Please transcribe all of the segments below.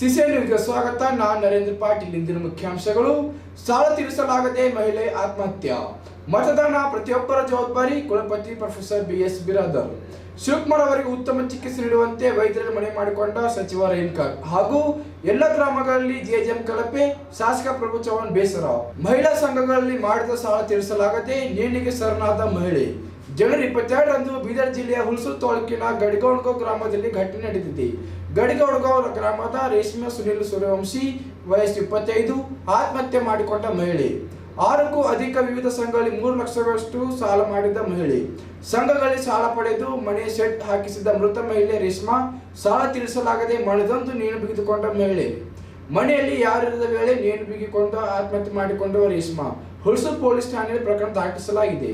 CC ನ್ಯೂಸ್ಗೆ ಸ್ವಾಗತ. ನಾನು ನರೇಂದ್ರ ಪಾಟೀಲ್, ಇಂದಿನ ಮುಖ್ಯಾಂಶಗಳು. ಸಾಲ ತೀರಿಸಲಾಗದೆ ಮಹಿಳೆ ಆತ್ಮಹತ್ಯೆ. ಮತದಾನ ಪ್ರತಿಯೊಬ್ಬರ ಜವಾಬ್ದಾರಿ, ಕುಲಪತಿ professor B S Biradar. Shivakumar ಅವರಿಗೆ ಉತ್ತಮ ಚಿಕಿತ್ಸೆ ನೀಡುವಂತೆ ವೈದ್ಯರಲ್ಲಿ ಮನೆ ಮಾಡಿಕೊಂಡ ಸಚಿವ ರೇಣ್ಕರ್ ಹಾಗೂ ಎಲ್ಲ ಗ್ರಾಮಗಳಲ್ಲಿ ಜೆಜೆಎಂ ಕಲಪೆ ಶಾಸಕ ಪ್ರಭು ಚೌಹಾಣ್ ಬೇಸರ. ಮಹಿಳಾ ಸಂಘಗಳಲ್ಲಿ ಮಾಡಿದ ಸಾಲ ತೀರಿಸಲಾಗದೆ ನೇಣಿಗೆ ಶರಣಾದ ಮಹಿಳೆ. ಜನವರಿ ಇಪ್ಪತ್ತೆರಡರಂದು ಬೀದರ್ ಜಿಲ್ಲೆಯ ಹುಲ್ಸೂರು ತಾಲೂಕಿನ ಗಡ್ಗೋಣಗೋ ಗ್ರಾಮದಲ್ಲಿ ಘಟನೆ ನಡೆದಿದೆ. ಗಡಿಗೌಡ್ಗೋ ಗ್ರಾಮದ ರೇಷ್ಮೆ ಸುನಿಲ್ ಸೂರ್ಯವಂಶಿ ವಯಸ್ಸು ಇಪ್ಪತ್ತೈದು, ಆತ್ಮಹತ್ಯೆ ಮಾಡಿಕೊಂಡ ಮಹಿಳೆ. ಆರಕ್ಕೂ ಅಧಿಕ ವಿವಿಧ ಸಂಘಗಳಲ್ಲಿ ಮೂರು ಲಕ್ಷಗಳಷ್ಟು ಸಾಲ ಮಾಡಿದ ಮಹಿಳೆ. ಸಂಘಗಳಲ್ಲಿ ಸಾಲ ಪಡೆದು ಮನೆ ಸೆಟ್ ಹಾಕಿಸಿದ ಮೃತ ಮಹಿಳೆ ರೇಷ್ಮಾ ಸಾಲ ತೀರಿಸಲಾಗದೆ ಮಳೆದೊಂದು ನೇಣು ಬಿಗಿದುಕೊಂಡ ಮಹಿಳೆ. ಮನೆಯಲ್ಲಿ ಯಾರಿಲ್ಲದ ವೇಳೆ ನೇಣು ಬಿಗಿಕೊಂಡು, ಆತ್ಮಹತ್ಯೆ ಮಾಡಿಕೊಂಡ ರೇಷ್ಮಾ. ಹುಲ್ಸೂರು ಪೊಲೀಸ್ ಠಾಣೆಯಲ್ಲಿ ಪ್ರಕರಣ ದಾಖಲಿಸಲಾಗಿದೆ.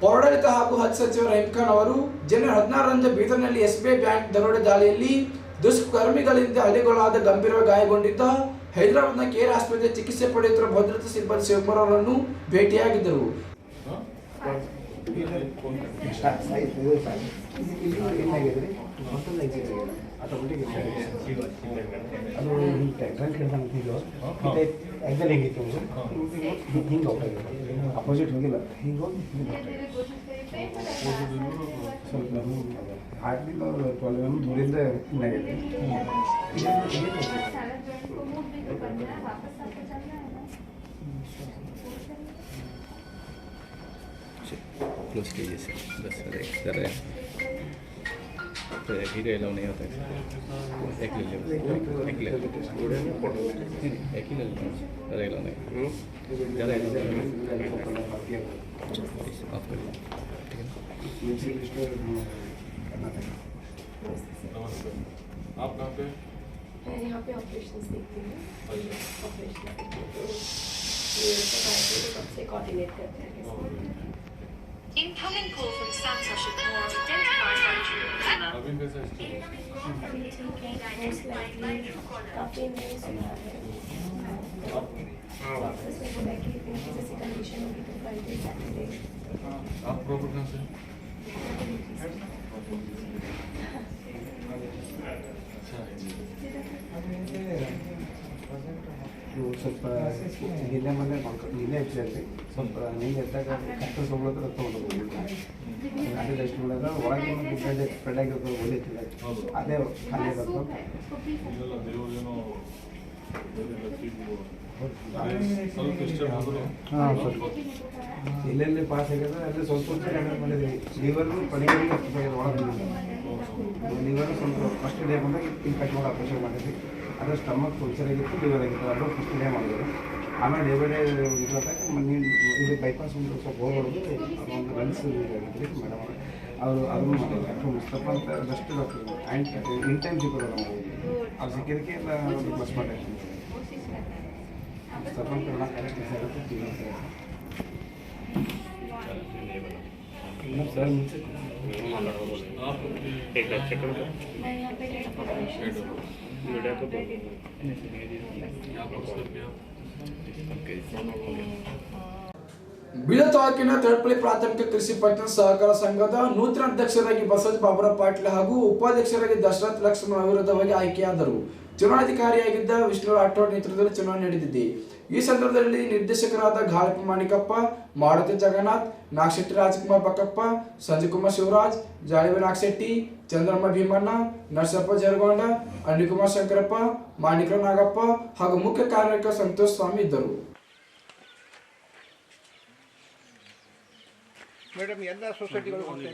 ಪೌರಾಡಳಿತ ಹಾಗೂ ಹಜ್ ಸಚಿವ ರಹೀಂ ಖಾನ್ ಅವರು ಜನವರಿ ಹದಿನಾರರಂದು ಬೀದರ್ನಲ್ಲಿ ಎಸ್ಬಿಐ ಬ್ಯಾಂಕ್ ದರೋಡೆ ದಾಳಿಯಲ್ಲಿ ದುಷ್ಕರ್ಮಿಗಳಿಂದ ಹಲ್ಲೆಗೊಳಗಾದ ಗಂಭೀರವಾಗಿ ಗಾಯಗೊಂಡಿದ್ದ ಹೈದರಾಬಾದ್ನ ಕೇರ್ ಆಸ್ಪತ್ರೆ ಚಿಕಿತ್ಸೆ ಪಡೆಯುತ್ತಿರುವ ಭದ್ರತಾ ಸಿಬ್ಬಂದಿ ಶಿವಕುಮಾರ್ ಅವರನ್ನು ಭೇಟಿಯಾಗಿದ್ದರು ಅದು ಹಿಂಗೆ ಟ್ರಂಕ್ ಹಿಡ್ದಂಗೆ ಹಿಂಗೆ ಮತ್ತೆ ಎಕ್ಸಲ್ ಹೆಂಗಿತ್ತು ಹಿಂಗೆ ಹೋಗ್ತಾಯಿದೆ ಅಪೋಸಿಟ್ ಹೋಗಿಲ್ಲ ಹಿಂಗೆ ಹೋಗಿ ಹಿಂಗೆ ಸ್ವಲ್ಪ ಹಾಕ್ಲಿಲ್ಲ ಟ್ವೆಲ್ ಎಮ್ ದೂರಿಂದ ಹಿಂಗಾಗಿದೆ क्लोज कीजिए सर बस सर एक सर तो एक ही लो नहीं होता है एक ले लो एक ले लो नहीं, नहीं, एक ही ले लो एक लो नहीं ज़्यादा एक लो ऑफ़ कर लो ठीक है आप कहाँ पे यहाँ पे ऑपरेशन देखती हूँ ऑपरेशन ये सोसाइटी को सबसे कोऑर्डिनेट करते हैं Incoming call from Santa Shakur, identified by Drew अभी कैसा है मोस्ट लाइकली काफ़ी मैंने सुना है वापस मेरे को बैठी इनकी जैसी कंडीशन होगी तो फ्राइडे सैटरडे आप प्रॉपर कहाँ से ಇವು ಸ್ವಲ್ಪ ನಿನ್ನೆ ಮೊನ್ನೆ ಮಾಡ್ಕೊಂಡು ನಿನ್ನೆ ಆ್ಯಕ್ಚುಲಿ ಸ್ವಲ್ಪ ನಿನ್ನೆ ಎದ್ದಾಗ ಕಷ್ಟ ಸೋಗ್ಲತ್ರ ತೊಗೊಂಡು ಒಳಗೆ ಸ್ಪ್ರೆಡ್ ಆಗಿರ್ತದೆ ಅದೇ ಖಾಲಿ ಇರೋದು ಹಾಂ ಸ್ವಲ್ಪ ಎಲ್ಲೆಲ್ಲಿ ಪಾಸ್ ಆಗ್ಯದ ಅಲ್ಲಿ ಸ್ವಲ್ಪ ಸ್ವಲ್ಪ ಮಾಡಿದ್ವಿ ಒಳಗೆ ಲಿವರ್ ಸ್ವಲ್ಪ ಫಸ್ಟ್ ಡೇ ಬಂದಾಗ ಇನ್ಫೆಕ್ಟ್ ಮಾಡಿ ಆಪರೇಷನ್ ಮಾಡಿದ್ವಿ. ಅದ್ರ ಸ್ಟಮಕ್ ಫುಲ್ಚರ್ ಆಗಿತ್ತು ಲಿವರ್ ಆಗಿತ್ತು. ಅದು ಫಸ್ಟ್ ಡೇ ಮಾಡಿದ್ರು ಆಮೇಲೆ ಡೇ ಬೈ ಡೇ ಇದ್ರಾಗ ಇದು ಬೈಪಾಸ್ ಒಂದು ಸ್ವಲ್ಪ ಹೋಗ್ಬಾರ್ದು ಅದೊಂದು ರನ್ಸ್ ಆಗಿದ್ರಿ ಮೇಡಮ್ ಅವರು ಅದನ್ನು ಮಾಡಿದ್ರು ಡಾಕ್ಟರ್ ಮುಸ್ತಫ ಅಂತ best doctor and in time ಸಿಕ್ಕೋದು ನಮಗೆ ಅದು ಸಿಕ್ಕಿದ್ದಕ್ಕೆ ಎಲ್ಲ ಬಸ್ ಮಾಡಿ ಮುಸ್ತಫ ಅಂತ ಕನ್ನಡ ಕರೆಕ್ಟ್ ಆಗುತ್ತೆ ಇಲ್ಲ ಸರ್ ಮುಂಚೆ मैं यहाँ ಬೀಳ ತಾಲೂಕಿನ ತಳಪಳ್ಳಿ ಪ್ರಾಥಮಿಕ ಕೃಷಿ ಪಟ್ಟಣ ಸಹಕಾರ ಸಂಘದ ನೂತನ ಅಧ್ಯಕ್ಷರಾಗಿ ಬಸವರಾಜ್ ಬಾಬರ ಪಾಟೀಲ್ ಹಾಗೂ ಉಪಾಧ್ಯಕ್ಷರಾಗಿ ದಶರಥ್ ಲಕ್ಷ್ಮಣ ಅವಿರೋಧವಾಗಿ ಆಯ್ಕೆಯಾದರು. ಚುನಾವಣಾಧಿಕಾರಿಯಾಗಿದ್ದ ವಿಷ್ಣು ರಾಠೋಡ್ ನೇತೃತ್ವದಲ್ಲಿ ಚುನಾವಣೆ ನಡೆದಿದೆ. ಈ ಸಂದರ್ಭದಲ್ಲಿ ನಿರ್ದೇಶಕರಾದ ಗಾಳಪ್ಪ ಮಾಣಿಕಪ್ಪ ಮಾರುತಿ ಜಗನ್ನಾಥ್ ನಾಗಶೆಟ್ಟಿ ರಾಜಕುಮಾರ್ ಬಕ್ಕಪ್ಪ ಸಂಜಯಕುಮಾರ್ ಶಿವರಾಜ್ ಜಾಳಿವ ನಾಗಶೆಟ್ಟಿ ಚಂದ್ರಮ್ಮ ಭೀಮಣ್ಣ ನರಸಪ್ಪ ಜರಗೊಂಡ ಅನಿಲ್ಕುಮಾರ್ ಶಂಕರಪ್ಪ ಮಾಣಿಕ ನಾಗಪ್ಪ ಹಾಗೂ ಮುಖ್ಯ ಕಾರ್ಯಕ ಸಂತೋಷ್ ಸ್ವಾಮಿ ಇದ್ದರು. ಮೇಡಮ್ ಎಲ್ಲ ಸೊಸೈಟಿಗಳು ಕೊಡ್ತಾ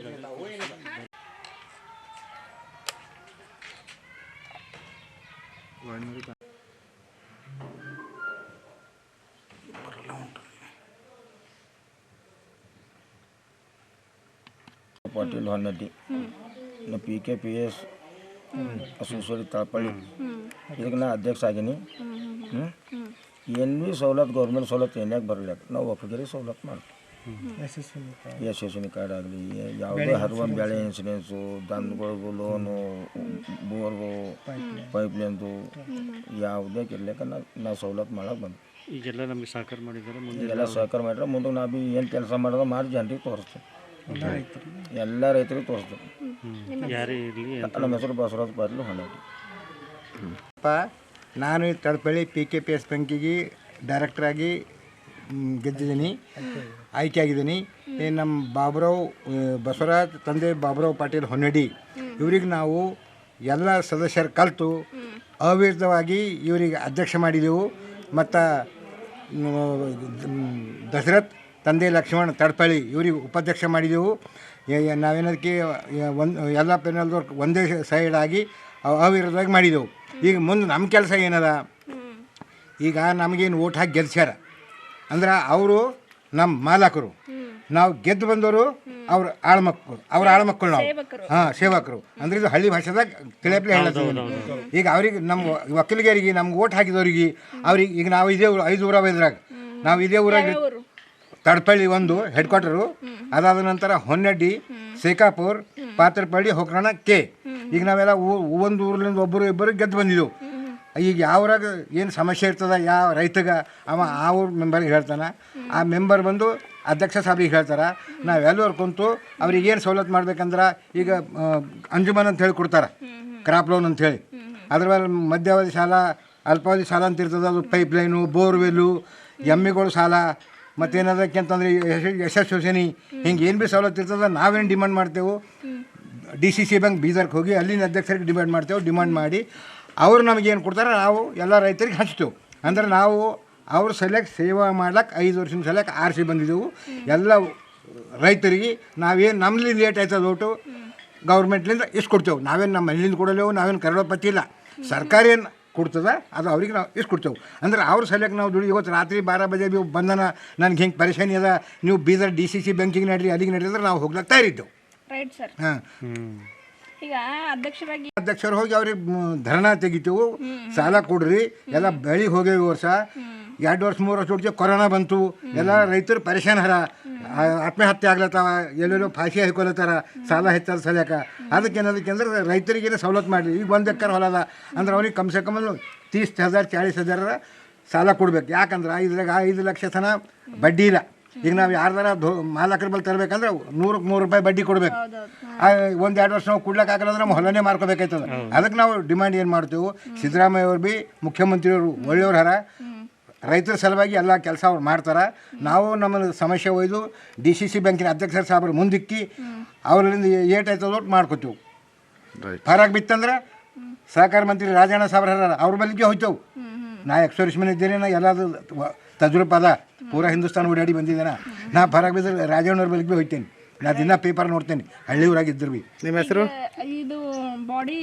ಪಾಟೀಲ್ ಹೊನ್ನಟ್ಟಿ ಇನ್ನು ಪಿ ಕೆ ಪಿ ಎಸ್ ಸುಸೂರಿ ತಳಪಳ್ಳಿ ಇದಕ್ಕೆ ನಾ ಅಧ್ಯಕ್ಷ ಆಗೀನಿ. ಹ್ಞೂ ಏನು ಭೀ ಸವಲತ್ತು ಗೌರ್ಮೆಂಟ್ ಸವಲತ್ತು ಏನ್ಯಾಗ ಬರಲ್ಲ ನಾವು ಒಕ್ಕಲಿಗರಿ ಸವಲತ್ತು ಮಾಡ್ತೀವಿ. ಯಶಸ್ವಿನಿ ಕಾರ್ಡ್ ಆಗಲಿ ಯಾವುದೇ ಹರುವ ಬೆಳೆ ಇನ್ಸೂರೆನ್ಸು ದನಗಳಿಗೂ ಲೋನು ಬೋರ್ಗು ಪೈಪ್ಲೈನ್ದು ಯಾವುದೇ ಇರ್ಲಿಕ್ಕೆ ನಾವು ನಾವು ಸವಲತ್ತು ಮಾಡಕ್ಕೆ ಬಂದು ಈಗೆಲ್ಲ ನಮಗೆ ಸಹಕಾರ ಮಾಡಿದ್ದಾರೆ ಮುಂದೆ ಎಲ್ಲ ಸಹಕಾರ ಮಾಡಿದ್ರೆ ಮುಂದೆ ನಾವು ಭೀ ಏನು ಕೆಲಸ ಮಾಡೋದು ಮಾಡಿ ಜನರಿಗೆ ತೋರಿಸ್ತೀವಿ. ಎಲ್ಲ ರೈತರಿಗೆ ಯಾರೇ ಇರಲಿ ನಮ್ಮ ಹೆಸರು ಬಸವರಾಜ್ ಪಾಟೀಲ್ ಹೊನ್ನಾಟಿ ಅಪ್ಪ ನಾನು ಈ Tadapalli P K P S ಬ್ಯಾಂಕಿಗೆ ಡೈರೆಕ್ಟ್ರಾಗಿ ಗೆದ್ದಿದ್ದೀನಿ. ಆಯ್ಕೆ ಆಗಿದ್ದೀನಿ. ನಮ್ಮ ಬಾಬುರಾವ್ ಬಸವರಾಜ್ ತಂದೆ ಬಾಬುರಾವ್ ಪಾಟೀಲ್ ಹೊನ್ನಡಿ ಇವ್ರಿಗೆ ನಾವು ಎಲ್ಲ ಸದಸ್ಯರು ಕಲಿತು ಅವಿರುದ್ಧವಾಗಿ ಇವರಿಗೆ ಅಧ್ಯಕ್ಷ ಮಾಡಿದೆವು. ಮತ್ತು ದಶರಥ್ ತಂದೆ ಲಕ್ಷ್ಮಣ ತಡಪಳ್ಳಿ ಇವ್ರಿಗೆ ಉಪಾಧ್ಯಕ್ಷ ಮಾಡಿದೆವು. ನಾವೇನದಕ್ಕೆ ಒಂದು ಎಲ್ಲ ಪೆನಲ್ದವ್ರು ಒಂದೇ ಸೈಡ್ ಆಗಿ ಅವ- ಅವಿರೋಧವಾಗಿ ಮಾಡಿದೆವು. ಈಗ ಮುಂದೆ ನಮ್ಮ ಕೆಲಸ ಏನದ? ಈಗ ನಮಗೇನು ಓಟ್ ಹಾಕಿ ಗೆಲ್ಸ್ಯಾರ. ಅಂದ್ರೆ ಅವರು ನಮ್ಮ ಮಾಲಕರು. ನಾವು ಗೆದ್ದು ಬಂದವರು ಅವ್ರ ಆಳ್ಮಕ್ಕಳು ಅವ್ರ ಆಳ್ಮಕ್ಕಳು ನಾವು. ಹಾಂ ಸೇವಕರು. ಅಂದ್ರೆ ಇದು ಹಳ್ಳಿ ಭಾಷೆದಾಗ ತಿಳಿಯಪ್ಲೆ ಹೇಳತ್ತೀವಿ ಈಗ ಅವ್ರಿಗೆ ನಮ್ಮ ವಕೀಲಿಗರಿಗೆ ನಮ್ಗೆ ಓಟ್ ಹಾಕಿದವ್ರಿಗೆ ಅವ್ರಿಗೆ ಈಗ ನಾವು ಇದೇ ಊರು ಐದು ಊರಾವ ಇದ್ರಾಗ. ನಾವು ಇದೇ ಊರಾಗ ತಡಪಳ್ಳಿ ಒಂದು ಹೆಡ್ ಕ್ವಾರ್ಟರು ಅದಾದ ನಂತರ ಹೊನ್ನಡ್ಡಿ ಶೇಖಾಪುರ್ ಪಾತ್ರಪಳ್ಳಿ ಹೊಕ್ರಣ ಕೆ. ಈಗ ನಾವೆಲ್ಲ ಒಂದು ಊರ್ಲಿಂದ ಒಬ್ಬರು ಇಬ್ಬರು ಗೆದ್ದು ಬಂದಿದ್ದೆವು ಈಗ ಯಾವ್ರಾಗ ಏನು ಸಮಸ್ಯೆ ಇರ್ತದ ಯಾವ ರೈತಗ ಅವ ಆ ಊರು ಮೆಂಬರ್ಗೆ ಹೇಳ್ತಾನೆ. ಆ ಮೆಂಬರ್ ಬಂದು ಅಧ್ಯಕ್ಷ ಸಾಬ್ರಿಗೆ ಹೇಳ್ತಾರೆ. ನಾವೆಲ್ಲರೂ ಕುಂತು ಅವ್ರಿಗೆ ಏನು ಸವಲತ್ತು ಮಾಡ್ಬೇಕಂದ್ರೆ ಈಗ ಅಂಜುಮನ್ ಅಂತ ಹೇಳಿ ಕೊಡ್ತಾರೆ. ಕ್ರಾಪ್ ಲೋನ್ ಅಂತ ಹೇಳಿ. ಅದ್ರ ಮೇಲೆ ಮಧ್ಯಾವಧಿ ಸಾಲ ಅಲ್ಪಾವಧಿ ಸಾಲ ಅಂತ ಇರ್ತದೆ ಅದು ಪೈಪ್ ಲೈನು ಬೋರ್ವೆಲ್ಲು ಎಮ್ಮೆಗಳು ಸಾಲ ಮತ್ತೇನದಕ್ಕೆ ಅಂತಂದ್ರೆ ಯಶ ಯಶಸ್ ಯೋಜನೆ ಹಿಂಗೆ ಏನು ಭೀ ಸವಲತ್ತು ಇರ್ತದೆ, ನಾವೇನು ಡಿಮಾಂಡ್ ಮಾಡ್ತೇವೆ? ಡಿ ಸಿ ಸಿ ಬ್ಯಾಂಕ್ ಬೀದರ್ಗೆ ಹೋಗಿ ಅಲ್ಲಿನ ಅಧ್ಯಕ್ಷರಿಗೆ ಡಿಮ್ಯಾಂಡ್ ಮಾಡ್ತೇವೆ, ಡಿಮಾಂಡ್ ಮಾಡಿ ಅವರು ಏನು ಕೊಡ್ತಾರೆ, ನಾವು ಎಲ್ಲ ರೈತರಿಗೆ ಹಚ್ತೇವೆ. ಅಂದ್ರೆ ನಾವು ಅವ್ರ ಸಲಕ್ಕೆ ಸೇವಾ ಮಾಡ್ಲಿಕ್ಕೆ ಐದು ವರ್ಷದ ಸಲಕ್ಕೆ ಆರಿಸಿ ಬಂದಿದ್ದೆವು. ಎಲ್ಲ ರೈತರಿಗೆ ನಾವೇನು ನಮ್ಮಲ್ಲಿ ಲೇಟ್ ಆಯ್ತದ ಓಟು ಗೌರ್ಮೆಂಟ್ಲಿಂದ ಇಷ್ಟು ಕೊಡ್ತೇವೆ ನಾವೇನು ನಮ್ಮ ಮನೆಯಿಂದ ಕೊಡಲೇವು, ನಾವೇನು ಕರಡೋ ಪತ್ತಿಲ್ಲ ಸರ್ಕಾರ ಏನು ಕೊಡ್ತದ? ಅದು ಅವ್ರಿಗೆ ನಾವು ಇಷ್ಟು ಕೊಡ್ತೇವೆ. ಅಂದ್ರೆ ಅವ್ರ ಸಲಕ್ಕೆ ನಾವು ದುಡಿ ಇವತ್ತು ರಾತ್ರಿ ಬಾರ ಬಜೆ ನೀವು ಬಂದನ ನನಗೆ ಹಿಂಗೆ ಪರೇಶಾನಿ ಅದ ನೀವು ಬೀದರ್ ಡಿ ಸಿ ಸಿ ಬ್ಯಾಂಕಿಗೆ ನಡ್ರಿ ಅಲ್ಲಿಗೆ ನಡ್ರಿ ಅಂದ್ರೆ ನಾವು ಹೋಗ್ಲಕ್ಕೆ ತಯಾರಿದ್ದೆವು. ರೈಟ್ ಸರ್ ಹಾಂ. ಈಗ ಅಧ್ಯಕ್ಷರಾಗಿ ಅಧ್ಯಕ್ಷರು ಹೋಗಿ ಅವ್ರಿಗೆ ಧರಣ ತೆಗಿತೇವು. ಸಾಲ ಕೊಡ್ರಿ. ಎಲ್ಲ ಬೆಳಿಗ್ಗೆ ಹೋಗ್ಯಾವ ಈ ವರ್ಷ. ಎರಡು ವರ್ಷ ಮೂರು ವರ್ಷ ಹೊಡ್ತೀವಿ ಕೊರೋನಾ ಬಂತು. ಎಲ್ಲ ರೈತರು ಪರೇಶಾನ್ ಹರ ಆತ್ಮಹತ್ಯೆ ಆಗ್ಲತ್ತಾವ ಎಲ್ಲೆಲ್ಲೋ ಫಾಸಿ ಹಾಕೊಳತ್ತಾರ ಸಾಲ ಹೆಚ್ಚಾದ ಸಲ್ಯಾಕ ಅದಕ್ಕೆ ಏನದಕ್ಕೆ ಅಂದ್ರೆ ರೈತರಿಗೆ ಸವಲತ್ತು ಮಾಡಲಿ. ಈಗ ಒಂದು ಎಕರೆ ಹೊಲದ. ಅಂದ್ರೆ ಅವ್ರಿಗೆ ಕಮ್ ಸೆ ಕಮ್ ತೀಸ್ ಹಜಾರ್ ಚಾಳೀಸ್ ಹಜಾರ ಸಾಲ ಕೊಡ್ಬೇಕು. ಯಾಕಂದ್ರೆ ಇದ್ರಾಗ ಐದು ಲಕ್ಷ ತನ ಬಡ್ಡಿ ಇಲ್ಲ. ಈಗ ನಾವು ಯಾರ್ದಾರ ಧೋ ಮಾಲಕರ ಬಳಿ ತರಬೇಕಂದ್ರೆ ನೂರಕ್ಕೆ ನೂರು ರೂಪಾಯಿ ಬಡ್ಡಿ ಕೊಡ್ಬೇಕು. ಒಂದು ಎರಡು ವರ್ಷ ನಾವು ಕೊಡ್ಲಿಕ್ಕೆ ಆಗಲ್ಲ ಅಂದ್ರೆ ನಮ್ಮ ಹೊಲನೇ ಮಾರ್ಕೋಬೇಕಾಯ್ತದ. ಅದಕ್ಕೆ ನಾವು ಡಿಮ್ಯಾಂಡ್ ಏನು ಮಾಡ್ತೇವೆ? ಸಿದ್ದರಾಮಯ್ಯ ಅವ್ರು ಭೀ ಮುಖ್ಯಮಂತ್ರಿಯವರು ಒಳ್ಳೆಯವ್ರು ಹರ. ರೈತರ ಸಲುವಾಗಿ ಎಲ್ಲ ಕೆಲಸ ಅವ್ರು ಮಾಡ್ತಾರೆ. ನಾವು ನಮ್ಮ ಸಮಸ್ಯೆ ಒಯ್ದು ಡಿ ಸಿ ಸಿ ಬ್ಯಾಂಕಿನ ಅಧ್ಯಕ್ಷರ ಸಾಹೇಬ್ರು ಮುಂದಿಕ್ಕಿ ಅವರಿಂದ ಏಟಾಯ್ತದ ಒಟ್ಟು ಮಾಡ್ಕೋತೀವಿ. ಫರಾಕ್ ಬಿತ್ತಂದ್ರೆ ಸಹಕಾರ ಮಂತ್ರಿ ರಾಜಣ್ಣ ಸಾಬ್ರ ಹರ ಅವ್ರ ಬಲಿಗೆ ಹೋಯ್ತೇವೆ. ನಾ ಎಕ್ಸ್ಪೋರಿಸ್ಮೆಂಟ್ ಇದ್ದೇನೆ ನಾ ಎಲ್ಲದು ತಜ್ರೂಪ ಅದ. ಪೂರಾ ಹಿಂದೂಸ್ತಾನ ಓಡಾಡಿ ಬಂದಿದ್ದೇನೆ. ನಾ ಫರಾಕ್ ಬಿದ್ದರೆ ರಾಜಣ್ಣವ್ರ ಬಲಿಗೆ ಹೋಯ್ತೇನೆ. ನಾ ದಿನ ಪೇಪರ್ ನೋಡ್ತೇನೆ. ಹಳ್ಳಿ ಊರಾಗಿದ್ದರು ಭೀ ಇದು ಬಾಡಿ